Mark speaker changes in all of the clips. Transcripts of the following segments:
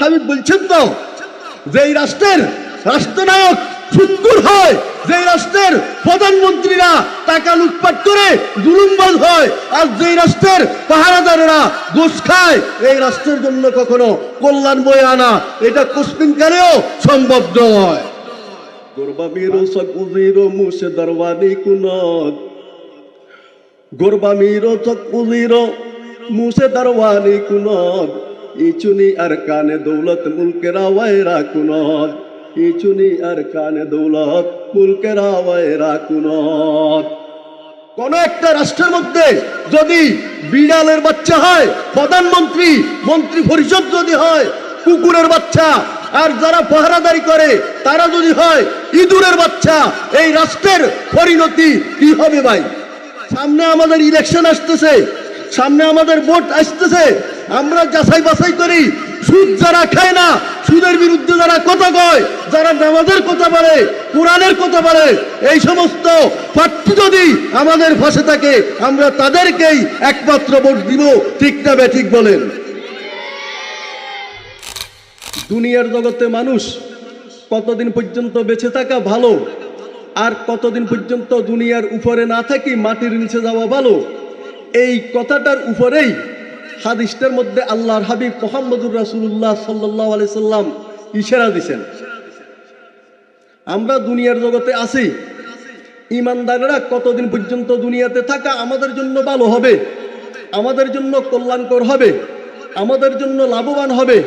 Speaker 1: হাবিব বলছেন তো যে রাষ্ট্রের রাষ্ট্রনায়ক শুক্কুর হয় যে রাষ্ট্রের প্রধানমন্ত্রীরা টাকা লুটপাট করে জুলুমবাজ হয়, আর যে রাষ্ট্রের পাহারাদারেরা ঘুষ খায়, এই রাষ্ট্রের জন্য কখনো কল্যাণ বয়ে আনা, এটা কুসমিন কালেও সম্ভব নয়।
Speaker 2: গোরবা মিরো সকুজিরো মুসে দরওয়ানি কুনত। গোরবা মিরো সকুজিরো মুসে দরওয়ানি কুনত। ইচুনি আর কানে দৌলত মুলকেরা ওয়াইরা কুনত ইচুনি আর কানে দৌলত মুলকেরা ওয়াইরা কুনত
Speaker 1: কোন একটা রাষ্ট্রের মধ্যে যদি বিড়ালের বাচ্চা হয়, প্রধানমন্ত্রী, মন্ত্রী পরিষদ যদি হয়, কুকুরের বাচ্চা, আর যারা পাহারাদারি করে, তারা যদি হয়, ইঁদুরের বাচ্চা, এই রাষ্ট্রের পরিণতি কি হবে ভাই? সামনে আমাদের ইলেকশন আসতেছে, সামনে আমাদের ভোট আসতেছে আমরা যাচাই বাছাই করি, সুদ যারা খায় না, সুদের বিরুদ্ধে যারা কথা কয়, যারা নামাজের কথা বলে, কোরআনের কথা বলে, এই সমস্ত প্রার্থী যদি আমাদের পাশে থাকে, আমরা তাদেরকেই একমাত্র ভোট দিব, ঠিক না ঠিক বলেন।
Speaker 2: দুনিয়ার জগতে মানুষ কতদিন পর্যন্ত বেঁচে থাকা ভালো, আর কতদিন পর্যন্ত দুনিয়ার উপরে না থাকি মাটির নিচে যাওয়া ভালো, এই কথাটার উপরেই হাদিসটার মধ্যে আল্লাহর হাবিব মোহাম্মদুর রাসুল্লাহ সাল্লাহ আলি সাল্লাম ইশারা দিছেন। আমরা দুনিয়ার জগতে আছি। ইমানদারেরা কতদিন পর্যন্ত দুনিয়াতে থাকা আমাদের জন্য ভালো হবে? আমাদের জন্য কল্যাণকর হবে? আমাদের জন্য লাভবান হবে?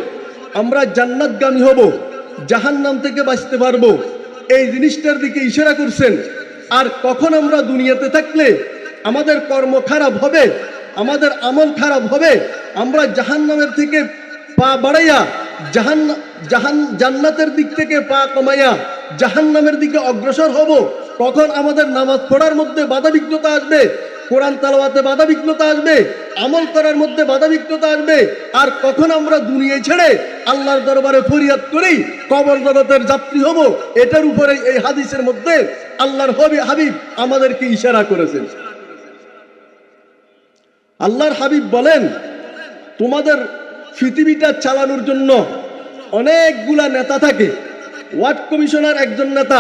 Speaker 2: আমরা জান্নাতগামী হব? জাহান্নাম থেকে বাঁচতে পারব? এই জিনিসটার দিকে ইশারা করছেন। আর কখন আমরা দুনিয়াতে থাকলে আমাদের কর্ম খারাপ হবে? আমাদের আমল খারাপ হবে, আমরা জাহান্নামের থেকে পা বাড়াইয়া, জাহান জাহান, জান্নাতের দিক থেকে পা কমাইয়া, জাহান্নামের দিকে অগ্রসর হব কখন আমাদের নামাজ পড়ার মধ্যে বাধা বিঘ্নতা আসবে, কোরআন তালাওয়াতে বাধা বিঘ্নতা আসবে, আমল করার মধ্যে বাধা বিঘ্নতা আসবে, আর কখন আমরা দুনিয়ায় ছেড়ে আল্লাহর দরবারে ফরিয়াদ করেই কবর জগতের যাত্রী হব, এটার উপরে এই হাদিসের মধ্যে আল্লাহর হবি হাবিব আমাদেরকে ইশারা করেছেন। আল্লাহর হাবিব বলেন, তোমাদের পৃথিবীটা চালানোর জন্য অনেকগুলা নেতা থাকে। ওয়ার্ড কমিশনার একজন নেতা,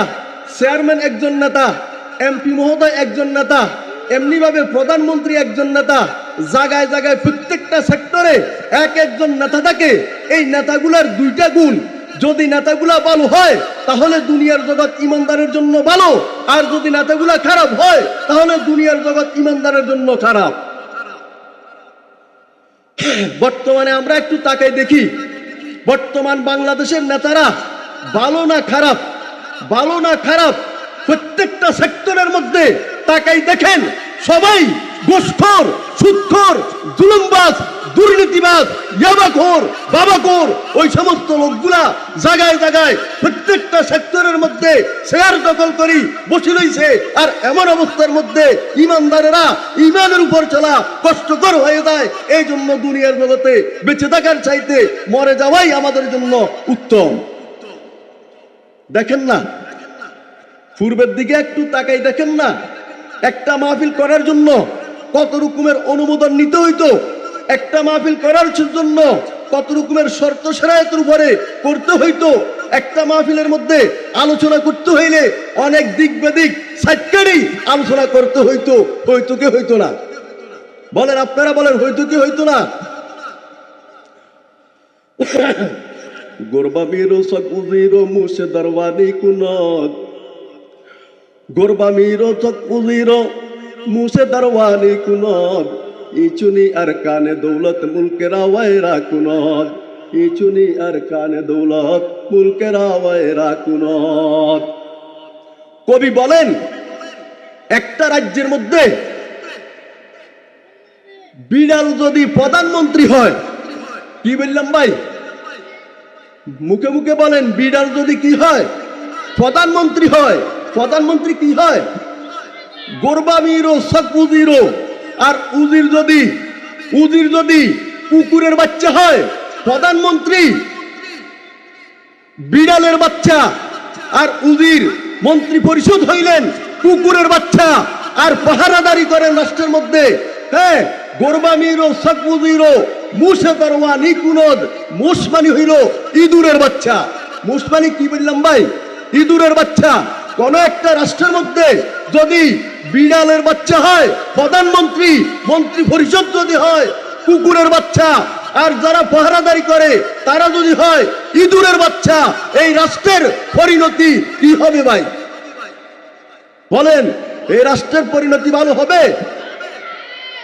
Speaker 2: চেয়ারম্যান একজন নেতা, এমপি মহোদয় একজন নেতা, এমনিভাবে প্রধানমন্ত্রী একজন নেতা, জায়গায় জায়গায় প্রত্যেকটা সেক্টরে এক একজন নেতা থাকে। এই নেতাগুলার দুইটা গুণ, যদি নেতাগুলা ভালো হয়, তাহলে দুনিয়ার জগৎ ইমানদারের জন্য ভালো। আর যদি নেতাগুলা খারাপ হয়, তাহলে দুনিয়ার জগৎ ইমানদারের জন্য খারাপ। বর্তমানে আমরা একটু তাকাই দেখি। বর্তমান বাংলাদেশের নেতারা ভালো না খারাপ? ভালো না খারাপ? প্রত্যেকটা সেক্টরের মধ্যে তাকাই দেখেন, সবাই গোসখর সুৎখর জুলুমবাজ দুর্নীতিবাজ ইয়াবাখোর, বাবাখোর, ওই সমস্ত লোকগুলা জায়গায় জায়গায় প্রত্যেকটা সেক্টরের মধ্যে শেয়ার দখল করি, বসে রয়েছে আর এমন অবস্থার মধ্যে ইমানদারেরা ইমানের উপর চলা কষ্টকর হয়ে যায়। এই জন্য দুনিয়ার জগতে বেঁচে থাকার চাইতে মরে যাওয়াই আমাদের জন্য উত্তম। দেখেন না? পূর্বের দিকে একটু তাকাই দেখেন না? একটা মাহফিল করার জন্য কত রকমের অনুমোদন নিতে হইতো? একটা মাহফিল করার জন্য কত রকমের শর্ত সেরায়তের উপরে করতে হইতো? একটা মাহফিলের মধ্যে আলোচনা করতে হইলে অনেক দিক বেদিক সাইটকারই আলোচনা করতে হইতো হইতো কি হইতো না? বলেন, আপনারা বলেন, হইতো কি হইতো না? গোরবা মিরো সকুজিরো মুসে দরওয়ানি কুনত গোরবা মিরো সকুজিরো মুসে দরওয়ানি কুনত ইচুনি আর কানে দৌলত মুলকেরা ওয়াইরা কুনত। ইচুনি আর কানে দৌলত মুলকেরা ওয়াইরা কুনত। কবি বলেন, একটা রাজ্যের মধ্যে বিড়াল যদি প্রধানমন্ত্রী হয়, কি বললাম ভাই? মুখে মুখে বলেন, বিড়াল যদি কি হয়, প্রধানমন্ত্রী হয়, প্রধানমন্ত্রী কি হয়? গোরবামিরো সকুজিরো আর উজির যদি উজির যদি কুকুরের বাচ্চা হয়, প্রধানমন্ত্রী বিড়ালের বাচ্চা আর উজির মন্ত্রী পরিষদ হইলেন কুকুরের বাচ্চা আর পাহারাদারি করেন রাষ্ট্রের মধ্যে। হ্যাঁ গোরবামিরো সকুজিরো
Speaker 1: মুসে তারওয়া নিকুনদ মুস মানে হইল ইঁদুরের বাচ্চা। মুস মানে কি বললাম ভাই? ইঁদুরের বাচ্চা। কোন একটা রাষ্ট্রের মধ্যে যদি বিড়ালের বাচ্চা হয়, প্রধানমন্ত্রী, মন্ত্রী পরিষদ যদি হয়, কুকুরের বাচ্চা, আর যারা পহারাদারি করে, তারা যদি হয়, ইঁদুরের বাচ্চা, এই রাষ্ট্রের পরিণতি কি হবে ভাই? বলেন, এই রাষ্ট্রের পরিণতি ভালো হবে?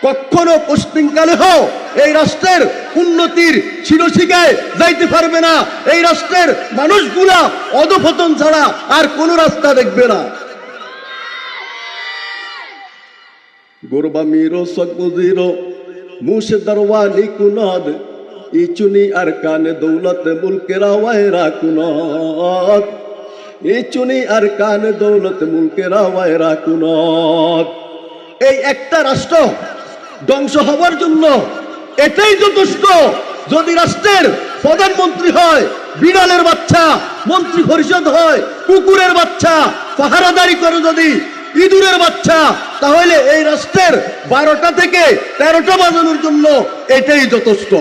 Speaker 1: কখনো পশ্চিমকালে হোক এই রাষ্ট্রের উন্নতির শিরশিকায় যাইতে পারবে না। এই রাষ্ট্রের মানুষগুলা অধপতন ছাড়া আর কোনো রাস্তা দেখবে না। গোরবা মিরো সকজিরো মুশে দরওয়ানি কুনদ ইচুনি আর কান দৌলত মুলকেরা ওয়ায়রা কুনদ। ইচুনি আর কান দৌলত মুলকেরা ওয়ায়রা কুনদ। এই একটা রাষ্ট্র ধ্বংস হওয়ার জন্য এটাই যথেষ্ট। যদি রাষ্ট্রের প্রধানমন্ত্রী হয়, বিড়ালের বাচ্চা, মন্ত্রী পরিষদ হয়, কুকুরের বাচ্চা, পাহারাদারি করে যদি ইঁদুরের বাচ্চা, তাহলে এই রাষ্ট্রের বারোটা থেকে তেরোটা বাজানোর জন্য এটাই যথেষ্ট।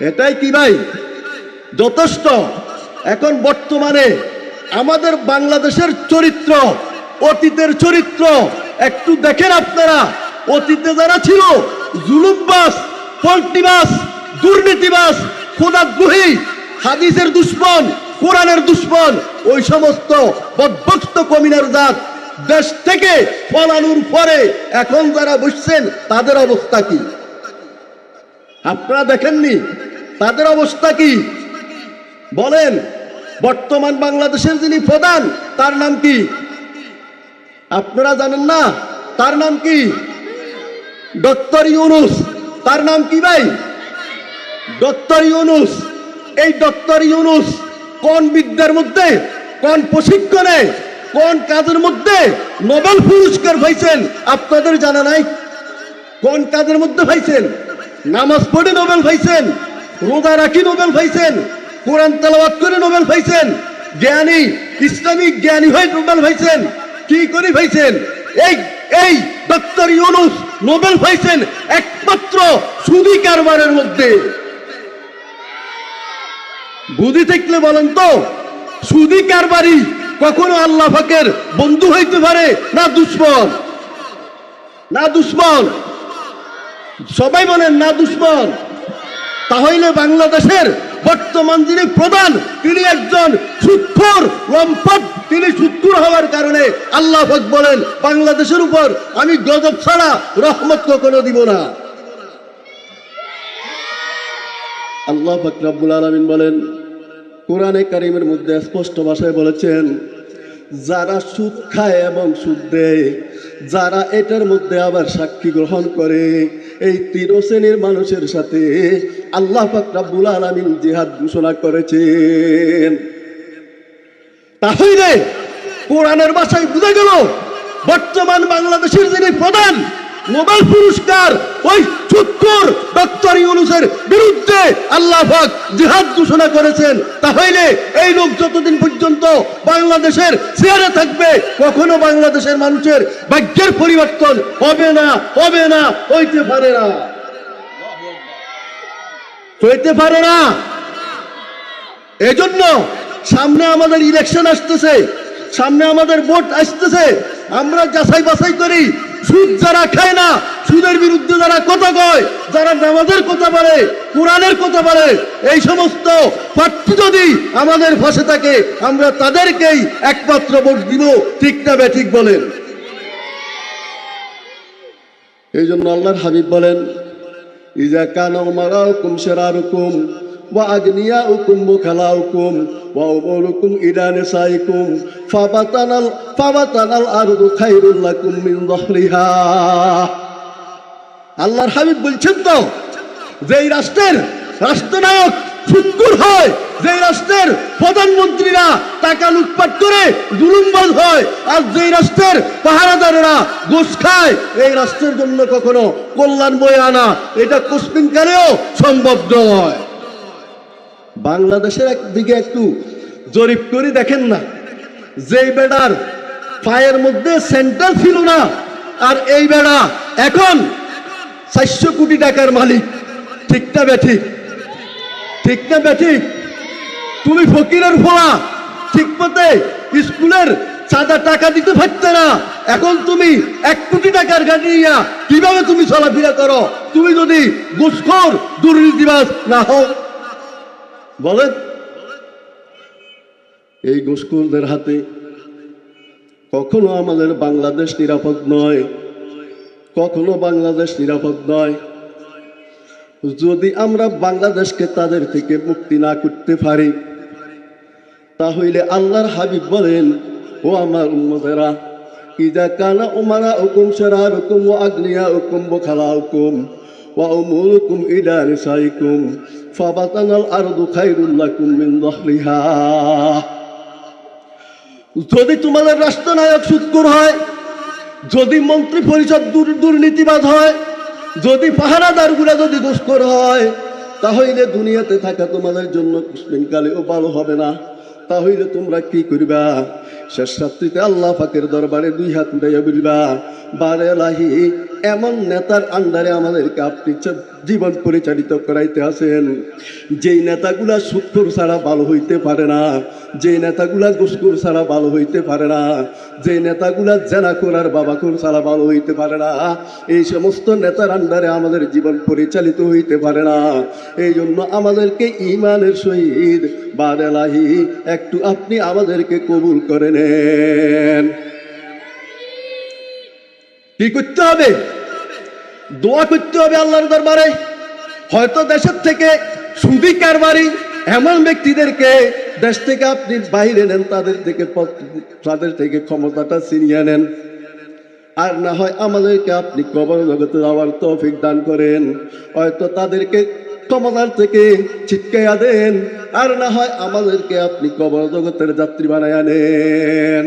Speaker 1: এটাই কি ভাই? যথেষ্ট। এখন বর্তমানে আমাদের বাংলাদেশের চরিত্র, অতীতের চরিত্র একটু দেখেন আপনারা, অতীতে যারা ছিল, জুলুমবাস পল্টিবাস দুর্নীতিবাস খোদাদ্রোহী হাদিসের দুশ্মন, কোরআনের দুশ্মন, ওই সমস্ত বদভক্ত কমিনার জাত, দেশ থেকে ফলানোর পরে এখন যারা বসছেন, তাদের অবস্থা কি? আপনারা দেখেননি? তাদের অবস্থা কি? বলেন, বর্তমান বাংলাদেশের যিনি প্রধান, তার নাম কি? আপনারা জানেন না, তার নাম কি? ডক্টর ইউনুস। তার নাম কি ভাই? ডক্টর ইউনুস। এই ডক্টর ইউনুস কোন বিদ্যার মধ্যে, কোন প্রশিক্ষণে, কোন কাজের মধ্যে নোবেল পুরস্কার পাইছেন আপনাদের জানা নাই? কোন কাজের মধ্যে পাইছেন? নামাজ পড়ে নোবেল পাইছেন? রোজা রাখি নোবেল পাইছেন? কোরআন তেলাওয়াত করে নোবেল পাইছেন? জ্ঞানী ইসলামিক জ্ঞানী হয়ে নোবেল পাইছেন? কি করে পাইছেন এই এই ডক্টর ইউনুস নোবেল পাইছেন একমাত্র সুদি কারবারের মধ্যে। বুদ্ধি থাকলে বলেন তো, সুদি কারবারি কখনো আল্লাহ ফাকের বন্ধু হইতে পারে না দুশ্মন? না দুশ্মন? সবাই বলেন না দুশ্মন। তাহলে বাংলাদেশের বর্তমান যিনি প্রধান, তিনি একজন সুৎখর, লম্পট, তিনি সুৎখুর হওয়ার কারণে আল্লাহ বলেন, বাংলাদেশের উপর আমি গজব ছাড়া রহমত কখনো দিব না। আল্লাহ পাক রব্বুল আলামিন বলেন, কোরআনে কারিমের মধ্যে স্পষ্ট ভাষায় বলেছেন, যারা সুদ খায় এবং সুদ দেয়, যারা এটার মধ্যে আবার সাক্ষী গ্রহণ করে, এই তিন শ্রেণির মানুষের সাথে আল্লাহ পাক রাব্বুল আলামিন জিহাদ ঘোষণা করেছেন। তাহলে কোরআনের ভাষায় বুঝা গেল, বর্তমান বাংলাদেশের যিনি প্রধান নোবেল পুরস্কার, ওই চুক্কর ডক্টর ইউনুসের বিরুদ্ধে আল্লাহ পাক জিহাদ ঘোষণা করেছেন। তাহলে এই লোক যতদিন পর্যন্ত বাংলাদেশের চেয়ারে থাকবে, কখনো বাংলাদেশের মানুষের ভাগ্যের পরিবর্তন হবে না হবে না, হইতে পারে না। হইতে পারে না। এজন্য সামনে আমাদের ইলেকশন আসতেছে, সামনে আমাদের ভোট আসতেছে। আমরা যাচাই বাছাই করি, সুদ যারা খায় না, সুদের বিরুদ্ধে যারা কথা কয়, যারা নামাজের কথা বলে, কোরআনের কথা বলে, এই সমস্ত প্রার্থী যদি আমাদের পাশে থাকে, আমরা তাদেরকেই একমাত্র ভোট দিব, ঠিক না ঠিক বলেন। এই জন্য আল্লাহর হাবিব বলেন কান উমারাউকুম শিরারুকুম ওয়া আগনিয়াউকুম মুখালাউকুম ওয়া উমুরুকুম ইলা নিসাইকুম ফাবাতানাল ফাবাতানাল আরদু খায়রুল লাকুম মিন যহরিহা আল্লাহর হাবিব বলছেন তো যে রাষ্ট্রের রাষ্ট্রনায়ক সুৎকুর হয়। যে রাষ্ট্রের প্রধানমন্ত্রীরা টাকা লুটপাট করে জুলুমবাজ হয়, আর যে রাষ্ট্রের পাহারাদারেরা ঘুষ খায়, এই রাষ্ট্রের জন্য কখনো কল্যাণ বয়ে আনা এটা কোশ্চিন কালেও সম্ভব নয়। বাংলাদেশের একদিকে একটু জরিপ করে দেখেন না, যেই বেড়ার পায়ের মধ্যে সেন্টার ছিল না, আর এই বেড়া এখন চারশো কোটি টাকার মালিক ঠিক না ব্যাঠিক ঠিক না ব্যাঠিক তুমি ফকিরের ফোলা। ঠিক মতে স্কুলের চাঁদা টাকা দিতে পারতে না। এখন তুমি এক কোটি টাকার গাড়ি নিয়া কীভাবে তুমি চলাফেরা করো? তুমি যদি ঘুষখোর, দুর্নীতিবাজ না হও। বলেন। এই ঘুষখোরদের হাতে কখনো আমাদের বাংলাদেশ নিরাপদ নয়, কখনো বাংলাদেশ নিরাপদ নয়। যদি আমরা বাংলাদেশকে তাদের থেকে মুক্তি না করতে পারি, তাহলে আল্লাহর হাবিব বলেন, ও আমার উম্মতেরা ইদা কানা উমারা হুকুম সেরা হুকুম ও আগ্নিয়া হুকুম বোখালা হুকুম উমুরুকুম ইলা নিসাইকুম, ফাবাতানাল আরদু খাইরুল লাকুম মিন যাহরিহা যদি তোমাদের রাষ্ট্রনায়ক সুৎকুর হয়, যদি মন্ত্রী পরিষদ দুর- দুর্নীতিবাদ হয় যদি পাহারাদারগুলা যদি দুষ্কর হয় তাহলে দুনিয়াতে থাকা তোমাদের জন্য কালেও ভালো হবে না। তাহলে তোমরা কি করবা? শেষ রাত্রিতে আল্লাহ ফাকের দরবারে দুই হাত উঠাইয়া বলবা, বারে লাহি এমন নেতার আন্ডারে আমাদেরকে আপনি জীবন পরিচালিত করাইতে আছেন। যেই নেতাগুলা সুৎখুর ছাড়া ভালো হইতে পারে না, যেই নেতাগুলা গুসকুর ছাড়া ভালো হইতে পারে না যে নেতাগুলা জেনা করার বাবাকুর ছাড়া ভালো হইতে পারে না, এই সমস্ত নেতার আন্ডারে আমাদের জীবন পরিচালিত হইতে পারে না। এই জন্য আমাদেরকে ইমানের সহিত বারেলাহি একটু আপনি আমাদেরকে কবুল করে নেন। কি করতে হবে? দোয়া করতে হবে আল্লাহর দরবারে। হয়তো দেশের থেকে সুদি কারবারি এমন ব্যক্তিদেরকে দেশ থেকে আপনি বাইরে নেন, তাদের থেকে তাদের থেকে ক্ষমতাটা ছিনিয়ে নেন। আর না হয় আমাদেরকে আপনি কবর জগতে যাওয়ার তৌফিক দান করেন। হয়তো তাদেরকে ক্ষমতার থেকে ছিটকাইয়া দেন, আর না হয় আমাদেরকে আপনি কবর জগতের যাত্রী বানাইয়া নেন।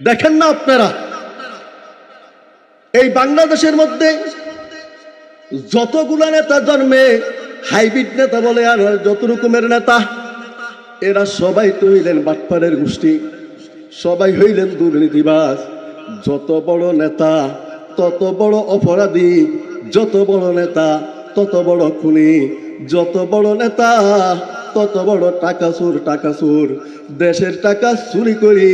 Speaker 1: দেখেন না আপনারা, এই বাংলাদেশের মধ্যে যতগুলা নেতা জন্মে, হাইব্রিড নেতা বলে আর যত রকমের নেতা, এরা সবাই তো হইলেন বাটপাড়ের গোষ্ঠী, সবাই হইলেন দুর্নীতিবাস যত বড় নেতা, তত বড় অপরাধী, যত বড় নেতা তত বড় খুনি, যত বড় নেতা, তত বড় টাকা চোর টাকা চোর দেশের টাকা চুরি করি,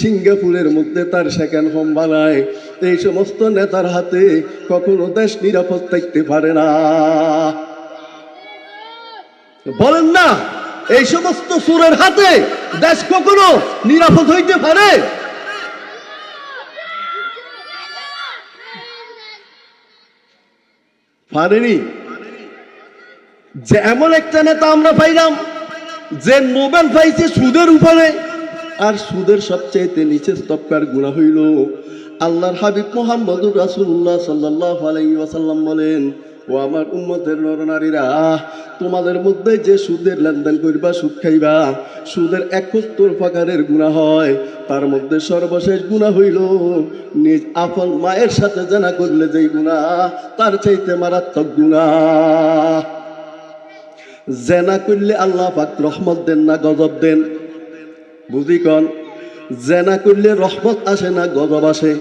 Speaker 1: সিঙ্গাপুরের মধ্যে তার সেকেন্ড হোম বানায়। এই সমস্ত নেতার হাতে কখনো দেশ নিরাপদ থাকতে পারে না। বলেন না, এই সমস্ত সুরের হাতে দেশ কখনো নিরাপদ হইতে পারে? পারেনি? যে এমন একটা নেতা আমরা পাইলাম, যে নোবেল পাইছে সুদের উপরে। আর সুদের সবচাইতে নিচে স্তবকার গুণা হইল আল্লাহর হাবিব মোহাম্মদুর রাসুল্লাহ সাল্লাহ আলাই ওয়াসাল্লাম বলেন, ও আমার উম্মতের নরনারীরা, তোমাদের মধ্যে যে সুদের লেনদেন করবা, সুদ খাইবা, সুদের একত্তর প্রকারের গুণা হয়, তার মধ্যে সর্বশেষ গুণা হইল, নিজ আপন মায়ের সাথে জানা করলে যেই গুণা তার চাইতে মারাত্মক গুণা জেনা করলে আল্লাহ পাক রহমত দেন না, গজব দেন। বুঝি কন? জেনা করলে রহমত আসে না, গজব আসে।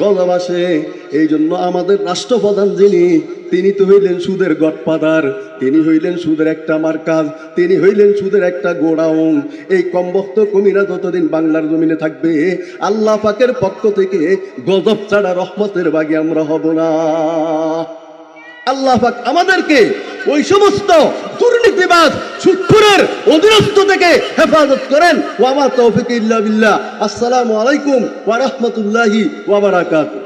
Speaker 1: গজব আসে এই জন্য আমাদের রাষ্ট্রপ্রধান যিনি, তিনি তো হইলেন সুদের গডফাদার, তিনি হইলেন সুদের একটা মার্কাজ, তিনি হইলেন সুদের একটা গোডাউন। এই কমবক্ত কমিরা যতদিন বাংলার জমিনে থাকবে, আল্লাহ পাকের পক্ষ থেকে গজব ছাড়া রহমতের বাগে আমরা হব না। আল্লাহ আমাদেরকে ওই সমস্ত দুর্নীতিবাদ সুক্ষুরের অধীনস্থ থেকে হেফাজত করেন। ওয়ামা তৌফিক আসসালামু আলাইকুম ওয়া রাহমাতুল্লাহি ওয়া বারাকাতুহু।